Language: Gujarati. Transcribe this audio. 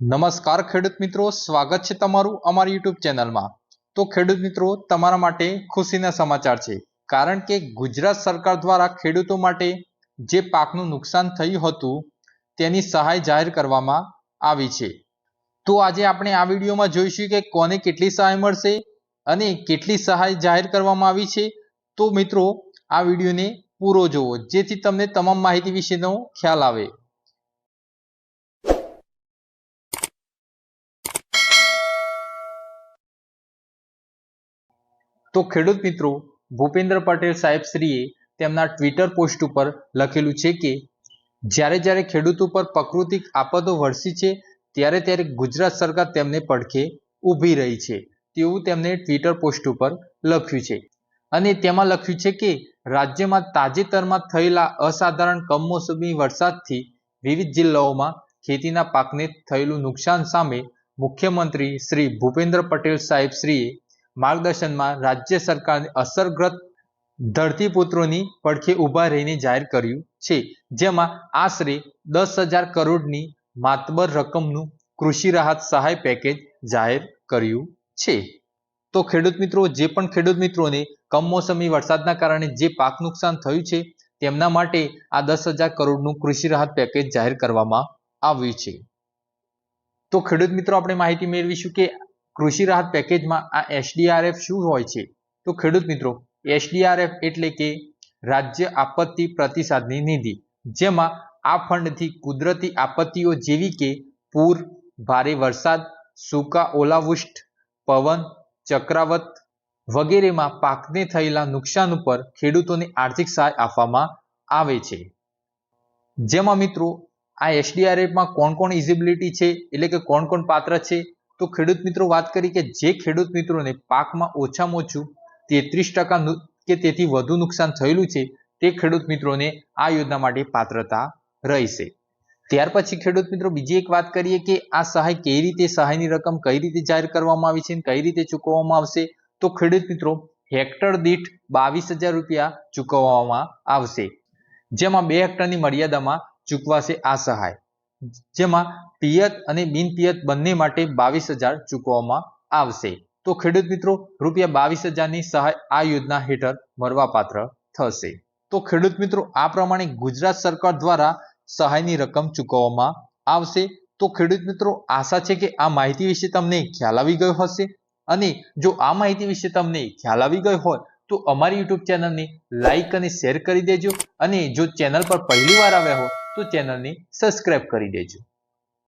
નમસ્કાર ખેડૂત મિત્રો, સ્વાગત છે તમારું અમારી યુટ્યુબ ચેનલમાં. તો ખેડૂત મિત્રો, તમારા માટે ખુશીના સમાચાર છે. કારણ કે ગુજરાત સરકાર દ્વારા ખેડૂતો માટે જે પાકનું નુકસાન થયું હતું, તેની સહાય જાહેર કરવામાં આવી છે. તો આજે આપણે આ વિડીયોમાં જોઈશું કે કોને કેટલી સહાય મળશે અને કેટલી સહાય જાહેર કરવામાં આવી છે. તો મિત્રો, આ વિડીયોને પૂરો જોવો, જેથી તમને તમામ માહિતી વિશેનો ખ્યાલ આવે. તો ખેડૂત મિત્રો, ભૂપેન્દ્ર પટેલ સાહેબ શ્રીએ તેમના ટ્વિટર પોસ્ટ ઉપર લખેલું છે કે, જ્યારે જ્યારે ખેડૂત ઉપર પ્રાકૃતિક આફતો વરસી છે, ત્યારે ત્યારે ગુજરાત સરકાર તેમને પડખે ઊભી રહી છે. તેવું તેમણે ટ્વિટર પોસ્ટ ઉપર લખ્યું છે. અને તેમાં લખ્યું છે કે, રાજ્યમાં તાજેતરમાં થયેલા અસાધારણ કમોસમી વરસાદથી વિવિધ જિલ્લાઓમાં ખેતીના પાકને થયેલું નુકસાન સામે મુખ્યમંત્રી શ્રી ભૂપેન્દ્ર પટેલ સાહેબ શ્રીએ માર્ગદર્શનમાં રાજ્ય સરકારને અસરગ્રસ્ત ધરતીપુત્રોની પડખે ઊભા રહીને જાહેર કર્યું છે. જેમાં આશરે દસ હજાર કરોડની માતબર રકમનું કૃષિ રાહત સહાય પેકેજ જાહેર કર્યું છે. તો ખેડૂત મિત્રો, જે પણ ખેડૂત મિત્રોને કમોસમી વરસાદના કારણે જે પાક નુકસાન થયું છે, તેમના માટે આ દસ હજાર કરોડનું કૃષિ રાહત પેકેજ જાહેર કરવામાં આવ્યું છે. તો ખેડૂત મિત્રો, આપણે માહિતી મેળવીશું કે કૃષિ રાહત પેકેજમાં આ એસડીઆરએફ શું હોય છે? તો ખેડૂત મિત્રો એસડીઆરએફ એટલે કે રાજ્ય આપત્તિ પ્રતિસાદની નિધિ, જેમાં આ ફંડથી કુદરતી આપત્તિઓ જેવી કે પૂર, ભારે વરસાદ, સૂકા ઓલાવૃષ્ટ, પવન, ચક્રાવત વગેરેમાં પાકને થયેલા નુકસાન ઉપર ખેડૂતોને આર્થિક સહાય આપવામાં આવે છે. જેમાં મિત્રો, આ એસડીઆરએફમાં કોણ કોણ ઇઝિબિલિટી છે? એટલે કે કોણ કોણ પાત્ર છે? તો ખેડૂત મિત્રો વાત કરી કે જે ખેડૂત મિત્રોને પાકમાં ઓછામાં ઓછું તેત્રીસ ટકા કે તેથી વધુ નુકસાન થયેલું છે, તે ખેડૂત મિત્રોને આ યોજના માટે પાત્રતા રહેશે. ત્યાર પછી ખેડૂત મિત્રો બીજી એક વાત કરીએ કે આ સહાય કઈ રીતે સહાયની રકમ કઈ રીતે જાહેર કરવામાં આવી છે કઈ રીતે ચૂકવવામાં આવશે, તો ખેડૂત મિત્રો હેક્ટર દીઠ બાવીસ હજાર રૂપિયા ચૂકવવામાં આવશે. જેમાં બે હેક્ટરની મર્યાદામાં ચૂકવાશે આ સહાય. જેમાં પિયત અને બિન પિયત બંને માટે બાવીસ હજાર ચૂકવવામાં આવશે. તો ખેડૂત મિત્રો, રૂપિયા બાવીસ હજારની સહાય આ યોજના હેઠળ મળવાપાત્ર થશે. તો ખેડૂત મિત્રો, આ પ્રમાણે ગુજરાત સરકાર દ્વારા સહાયની રકમ ચૂકવવામાં આવશે. તો ખેડૂત મિત્રો, આશા છે કે આ માહિતી વિશે તમને ખ્યાલ આવી ગયો હશે. અને જો આ માહિતી વિશે તમને ખ્યાલ આવી ગયો હોય, તો અમારી યુટ્યુબ ચેનલને લાઈક અને શેર કરી દેજો. અને જો ચેનલ પર પહેલી વાર આવ્યા હો તો ચેનલની સબસ્ક્રાઇબ કરી દેજો.